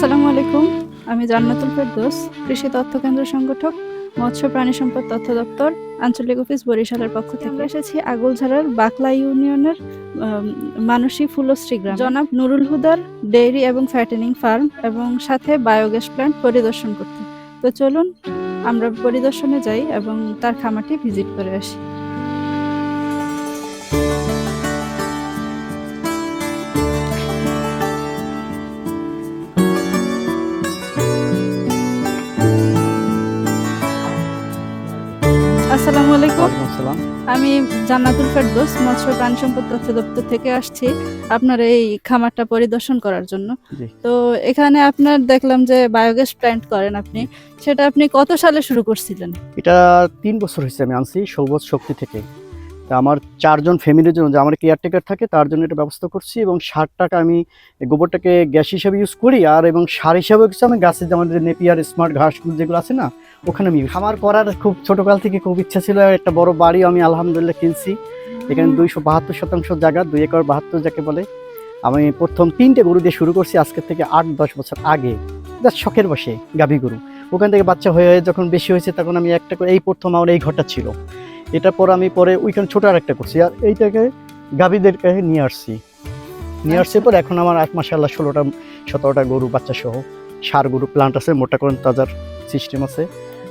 আসসালামু আলাইকুম। আমি জান্নাতুল ফেরদৌস, কৃষি তথ্য কেন্দ্র সংগঠক, মৎস্য প্রাণী সম্পদ তথ্য দপ্তর, আঞ্চলিক অফিস বরিশালের পক্ষ থেকে। এসেছি আগলঝাড়ার বাকলা ইউনিয়নের মানসী ফুলশ্রী গ্রাম। জনাব নুরুল হুদার ডেইরি এবং ফ্যাটেনিং ফার্ম এবং সাথে বায়োগ্যাস প্ল্যান্ট পরিদর্শন করতে। তো চলুন, আমরা পরিদর্শনে যাই এবং তার খামারটি ভিজিট করে আসি। আসসালামু আলাইকুম। আসসালাম। আমি জান্নাতুল ফেরদৌস মৎস্য প্রাণী সম্পদ তথ্য দপ্তর থেকে আসছি আপনার এই খামারটা পরিদর্শন করার জন্য। তো এখানে আপনার দেখলাম যে বায়োগ্যাস প্ল্যান্ট করেন আপনি। সেটা আপনি কত সালে শুরু করছিলেন? এটা তিন বছর হয়েছে আমি আনছি সবুজ শক্তি থেকে। তা আমার চারজন ফ্যামিলির জন্য যে আমার কেয়ারটেকার থাকে তার জন্য এটা ব্যবস্থা করছি এবং সারটাকে আমি গোবরটাকে গ্যাস হিসাবে ইউজ করি আর এবং সার হিসাবে কিছু আমি গাছের যেমন যে নেপিয়ার স্মার্ট ঘাসগুলো যেগুলো আছে না ওখানে আমি খামার করার খুব ছোটোকাল থেকে খুব ইচ্ছা ছিল একটা বড় বাড়ি আমি আলহামদুলিল্লাহ কিনছি। এখানে দুইশো বাহাত্তর শতাংশ জায়গা দুই একর বাহাত্তর যাকে বলে। আমি প্রথম তিনটে গরু দিয়ে শুরু করছি আজকের থেকে আট দশ বছর আগে। জাস্ট শখের বসে গাভী গরু। ওখান থেকে বাচ্চা হয়ে হয়ে যখন বেশি হয়েছে তখন আমি একটা করে এই প্রথম আমার এই ঘরটা ছিল। এটা পর আমি পরে ওইখানে ছোট আর একটা করছি আর এইটাকে গাভীদেরকে নিয়ে আসছি। নিয়ে আসছে পর এখন আমার এক মাসাল্লাহ ষোলোটা সতেরোটা গরু বাচ্চা সহ সার গরু প্লান্ট আছে মোটা করেন তাজার সিস্টেম আছে।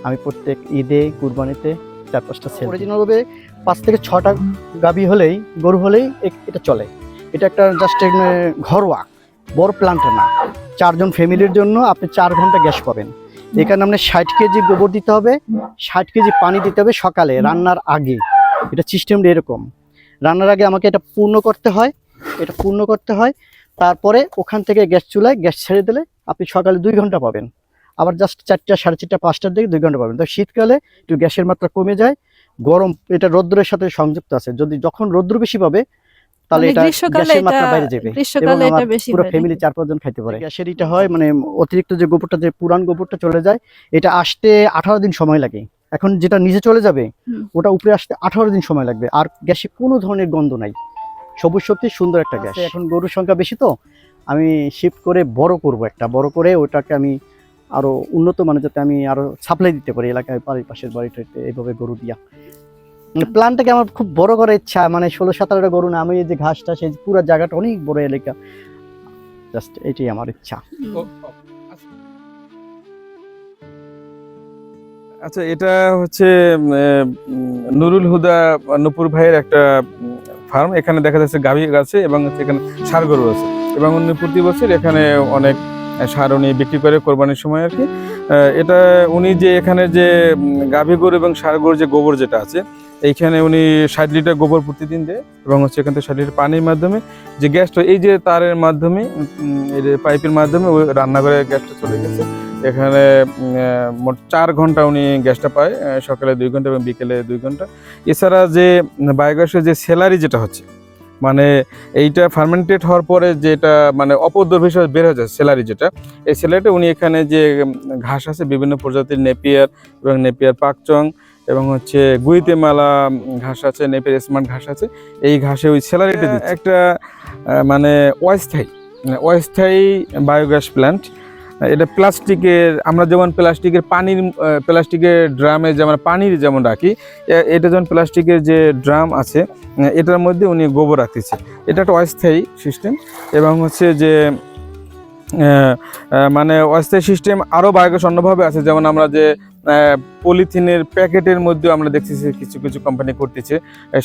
আমি প্রত্যেক ঈদে কুরবানিতে চার পাঁচটা সেল অরিজিনালভাবে পাঁচ থেকে ছটা গাভী হলেই, গরু হলেই এটা চলে। এটা একটা জাস্ট ঘরোয়া, বড় প্লান্ট না। চারজন ফ্যামিলির জন্য আপনি চার ঘণ্টা গ্যাস পাবেন। এখানে আপনার ষাট কেজি গোবর দিতে হবে, ষাট কেজি পানি দিতে হবে সকালে, রান্নার আগে। এটা সিস্টেমটা এরকম। রান্নার আগে আমাকে এটা পূর্ণ করতে হয়, এটা পূর্ণ করতে হয়। তারপরে ওখান থেকে গ্যাস চুলায়, গ্যাস ছেড়ে দিলে আপনি সকালে দুই ঘণ্টা পাবেন। আবার জাস্ট চারটা সাড়ে চারটা পাঁচটার দিকে দুই ঘণ্টা পাবেন। তো শীতকালে একটু গ্যাসের মাত্রা কমে যায় গরম এটা রৌদ্রের সাথে সংযুক্ত আছে। যদি যখন রৌদ্র বেশি পাবে তাহলে মানে এটা গ্যাসের মাত্রা বাইরে যাবে। এবং আমার পুরো ফ্যামিলি চার পাঁচজন খাইতে পারে। গ্যাসের এটা হয় মানে অতিরিক্ত যে গোবরটা যে পুরান গোবরটা চলে যায় এটা আসতে আঠারো দিন সময় লাগে। এখন যেটা নিচে চলে যাবে ওটা উপরে আসতে আঠারো দিন সময় লাগবে। আর গ্যাসে কোনো ধরনের গন্ধ নাই। সবুজ শক্তি সুন্দর একটা গ্যাস। এখন গরুর সংখ্যা বেশি তো আমি শিফট করে বড় করব একটা। বড় করে ওটাকে আমি আরও উন্নত মানে যাতে আমি আরও সাপ্লাই দিতে পারি এলাকায় বাড়ির পাশের বাড়িটাতে এইভাবে গরু দিয়া। মানে প্ল্যানটাকে আমার খুব বড় করার ইচ্ছা মানে ষোলো সতেরোটা গরু না, আমি এই যে ঘাসটা, সেই পুরো জায়গাটা অনেক বড় এলাকা। জাস্ট এটাই আমার ইচ্ছা। আচ্ছা। এটা হচ্ছে নুরুল হুদা, নুপুর ভাইয়ের একটা ফার্ম এখানে দেখা যাচ্ছে গাভী আছে এবং এখানে সার গরু আছে। এবং উনি প্রতি বছর এখানে অনেক সার উনি বিক্রি করে কোরবানির সময় আর কি। এটা উনি যে এখানে যে গাভী গরু এবং সার যে গোবর যেটা আছে, এইখানে উনি ষাট লিটার গোবর প্রতিদিন দেয় এবং হচ্ছে এখান থেকে ষাট লিটার পানির মাধ্যমে যে গ্যাসটা এই যে তারের মাধ্যমে এই যে পাইপের মাধ্যমে ওই রান্নাঘরে গ্যাসটা চলে গেছে। এখানে মোট চার ঘণ্টা উনি গ্যাসটা পায় সকালে দুই ঘণ্টা এবং বিকেলে দুই ঘণ্টা। এছাড়া যে বায়োগ্যাসের যে স্যালারি যেটা হচ্ছে মানে এইটা ফার্মেন্টেড হওয়ার পরে যেটা মানে অপদ্রব হিসেবে বের হয়ে যায় স্যালারি যেটা এই স্যালারিটা উনি এখানে যে ঘাস আছে বিভিন্ন প্রজাতির নেপিয়ার এবং নেপিয়ার পাকচং এবং হচ্ছে গুইতেমালা ঘাস আছে নেপিয়ার স্মার্ট ঘাস আছে এই ঘাসে ওই স্যালারিটা একটা মানে অস্থায়ী মানে অস্থায়ী বায়োগ্যাস প্ল্যান্ট এটা প্লাস্টিকের, আমরা যেমন প্লাস্টিকের পানির প্লাস্টিকের ড্রামে যেমন পানির যেমন রাখি এটা যেমন প্লাস্টিকের যে ড্রাম আছে এটার মধ্যে উনি গোবর রাখতেছে। এটা একটা অস্থায়ী সিস্টেম এবং হচ্ছে যে মানে অস্থায়ী সিস্টেম আরও বায়োগ্যাস অন্যভাবে আছে। যেমন আমরা যে পলিথিনের প্যাকেটের মধ্যেও আমরা দেখতেছি কিছু কিছু কোম্পানি করতেছে।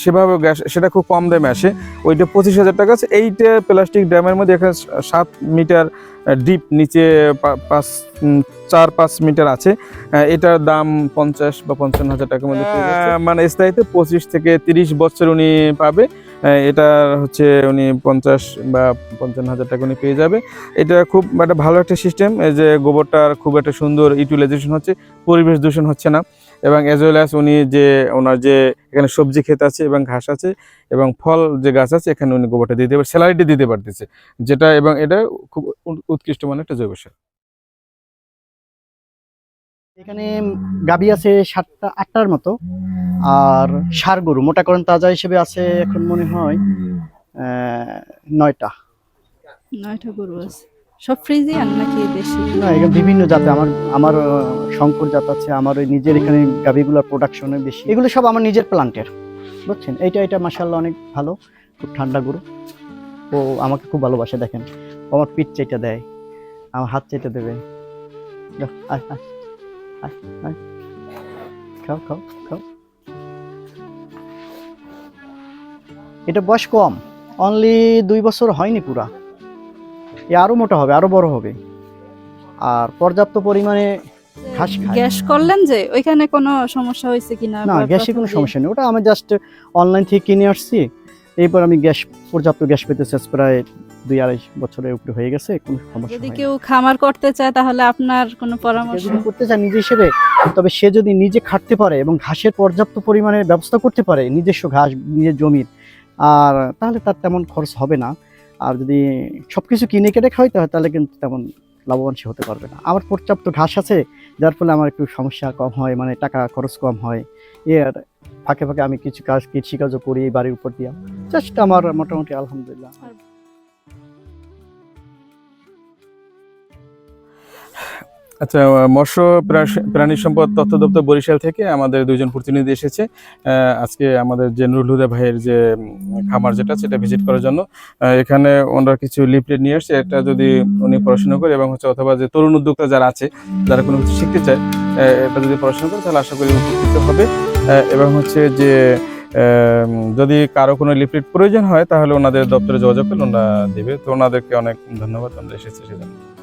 সেভাবে গ্যাস সেটা খুব কম দামে আসে। ওইটা পঁচিশ হাজার টাকা আছে। এইটা প্লাস্টিক ড্রামের মধ্যে এখানে সাত মিটার ডিপ নিচে পাঁচ চার পাঁচ মিটার আছে। এটার দাম পঞ্চাশ বা পঞ্চান্ন হাজার টাকার মধ্যে। আহ, মানে স্থায়ীতে পঁচিশ থেকে তিরিশ বছর উনি পাবে। এটা হচ্ছে উনি পঞ্চাশ বা পঞ্চান্ন হাজার টাকা উনি পেয়ে যাবে। এটা খুব একটা ভালো একটা সিস্টেম যে গোবরটার খুব একটা সুন্দর ইউটিলাইজেশন হচ্ছে, পরিবেশ দূষণ হচ্ছে না। এবং অ্যাজ ওয়েল অ্যাজ উনি যে, ওনার যে এখানে সবজি ক্ষেত আছে এবং ঘাস আছে এবং ফল যে গাছ আছে, এখানে উনি গোবরটা দিতে পারে স্যালারিটি দিতে পারতেছে। যেটা এবং এটা খুব উৎকৃষ্ট মানের একটা জৈব সার। এখানে গাবি আছে সাতটা, আটটার মতো। আর সার গরু মোটা করেন তাজা হিসেবে আছে এখন মনে হয় নয়টা। নয়টা গরু আছে। সব ফ্রিজিয়ান নাকি দেশি? না এখানে বিভিন্ন জাতে আমার আমার শঙ্কর জাত আছে আমার ওই নিজের এখানে গাভিগুলোর প্রোডাকশনে বেশি। এগুলো সব আমার নিজের প্লান্টের বুঝছেন? এইটা এটা মাসাল্লাহ অনেক ভালো খুব ঠান্ডা গরু। ও আমাকে খুব ভালোবাসে দেখেন। আমার পিঠ চেটে দেয় আমার হাত চেটে দেবে। খাও খাও খাও। এটা বয়স কম। অনলি দুই বছর হয়নি পুরা। এ আরও মোটা হবে আরও বড় হবে। আর পর্যাপ্ত পরিমাণে ঘাস গ্যাস করলেন যে ওইখানে কোনো সমস্যা হয়েছে কিনা? না গ্যাসে কোনো সমস্যা নেই। ওটা আমি জাস্ট অনলাইন থেকে কিনে আসছি। এরপর আমি গ্যাস পর্যাপ্ত গ্যাস পেতেছি আজ প্রায় দুই আড়াই বছরের উপরে হয়ে গেছে কোনো সমস্যা যদি কেউ খামার করতে চায় তাহলে আপনার কোনো পরামর্শ যদি করতে চায় নিজে হিসেবে তবে সে যদি নিজে খাটতে পারে এবং ঘাসের পর্যাপ্ত পরিমাণে ব্যবস্থা করতে পারে নিজস্ব ঘাস নিজের জমির আর তাহলে তার তেমন খরচ হবে না। আর যদি সব কিছু কিনে কেটে খাওয়াইতে হয় তাহলে কিন্তু তেমন লাভবান হতে পারবে না। আমার পর্যাপ্ত ঘাস আছে, যার ফলে আমার একটু সমস্যা কম হয় মানে টাকা খরচ কম হয়। এর ফাঁকে ফাঁকে আমি কিছু কাজ, কৃষিকাজও করি বাড়ির উপর দিয়ে। জাস্ট আমার মোটামুটি আলহামদুলিল্লাহ। আচ্ছা মৎস্য প্রা- প্রাণী সম্পদ তথ্য দপ্তর বরিশাল থেকে আমাদের দুইজন প্রতিনিধি এসেছে। আজকে আমাদের যে নুরুল হুদা ভাইয়ের যে খামার যেটা সেটা ভিজিট করার জন্য। এখানে ওনারা কিছু লিফলেট নিয়ে আসছে, এটা যদি উনি পড়াশোনা করে এবং হচ্ছে অথবা যে তরুণ উদ্যোক্তা যারা আছে, যারা কোনো কিছু শিখতে চায় এটা যদি পড়াশোনা করে তাহলে আশা করি উপকৃত হবে। এবং হচ্ছে যে যদি কারও কোনো লিফলেট প্রয়োজন হয় তাহলে ওনাদের দপ্তরে যোগাযোগ করলে ওনারা দেবে। তো ওনাদেরকে অনেক ধন্যবাদ আমরা এসেছি সেজন্য।